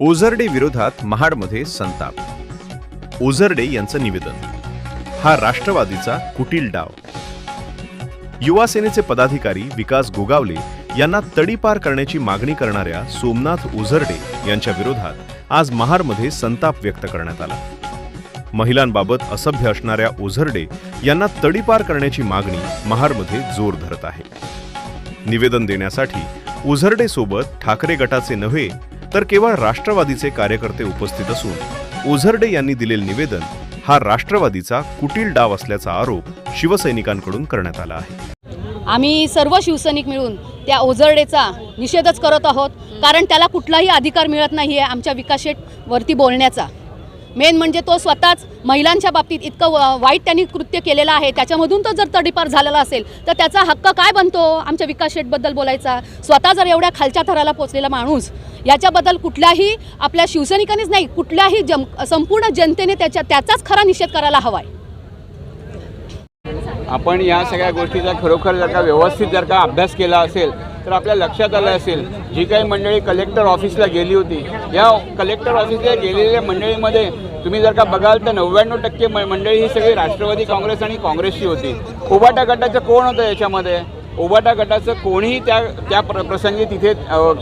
ओझरडे विरोधात महाडमध्ये संताप. ओझरडे यांचं निवेदन. हा राष्ट्रवादीचा कुटील डाव. युवा सेनेचे पदाधिकारी विकास गोगावले यांना तडीपार करण्याची मागणी करणाऱ्या सोमनाथ ओझरडे यांच्या विरोधात आज महाडमध्ये संताप व्यक्त करण्यात आला. महिलांबाबत असभ्य असणाऱ्या ओझरडे यांना तडीपार करण्याची मागणी महाडमध्ये जोर धरत आहे. निवेदन देण्यासाठी ओझरडे सोबत ठाकरे गटाचे नव्हे तर केवळ राष्ट्रवादीचे कार्यकर्ते उपस्थित असून ओझरडे यांनी दिलेलं निवेदन हा राष्ट्रवादीचा कुटील डाव असल्याचा आरोप शिवसैनिकांकडून करण्यात आला आहे. आम्ही सर्व शिवसैनिक मिळून त्या ओझरडेचा निषेधच करत आहोत कारण त्याला कुठलाही अधिकार मिळत नाही आहे आमच्या विकास वरती बोलण्याचा. मेन म्हणजे तो स्वतःच महिलांच्या बाबतीत इतकं व- वाईट त्यांनी कृत्य केलेलं आहे. त्याच्यामधून तो जर तडीपार झालेला असेल तर त्याचा हक्क काय बनतो आमच्या विकास शेठबद्दल बोलायचा? स्वतः जर एवढ्या खालच्या थराला पोचलेला माणूस याच्याबद्दल कुठल्याही आपल्या शिवसैनिकांनीच नाही कुठल्याही जम संपूर्ण जनतेने त्याच्या त्याचाच खरा निषेध करायला हवा आहे आपण या सगळ्या गोष्टीचा खरोखर जर का व्यवस्थित जर का अभ्यास केला असेल तर आपल्या लक्षात आलं असेल जी काही मंडळी कलेक्टर ऑफिसला गेली होती या कलेक्टर ऑफिसला गेलेल्या मंडळीमध्ये तुम्ही जर का बघाल तर नव्याण्णव टक्के मंडळी ही सगळी राष्ट्रवादी काँग्रेस आणि काँग्रेसची होती. उबाटा गटाचं कोण होतं याच्यामध्ये? ओबाटा गटाचं कोणीही त्या त्या प्र प्रसंगी तिथे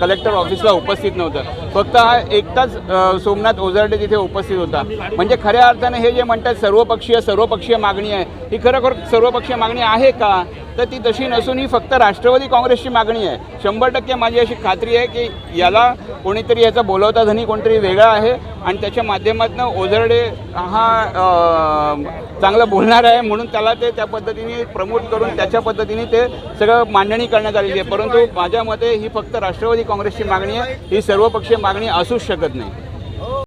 कलेक्टर ऑफिसला उपस्थित नव्हतं. फक्त हा एकटाच सोमनाथ ओझरडे तिथे उपस्थित होता. म्हणजे खऱ्या अर्थाने हे जे म्हणतात सर्वपक्षीय सर्वपक्षीय मागणी आहे ही खरोखर सर्वपक्षीय मागणी आहे का? तर ती तशी नसून ही फक्त राष्ट्रवादी काँग्रेसची मागणी आहे. शंभर टक्के माझी अशी खात्री आहे की याला कोणीतरी याचा बोलवता धनी कोणतरी वेगळा आहे आणि त्याच्या माध्यमातून ओझरडे हा चांगलं बोलणार आहे म्हणून त्याला ते त्या पद्धतीने प्रमोट करून त्याच्या पद्धतीने ते सगळं मांडणी करण्यात आलेली आहे. परंतु माझ्या मते ही फक्त राष्ट्रवादी काँग्रेसची मागणी आहे. ही सर्वपक्षीय मागणी असूच शकत नाही.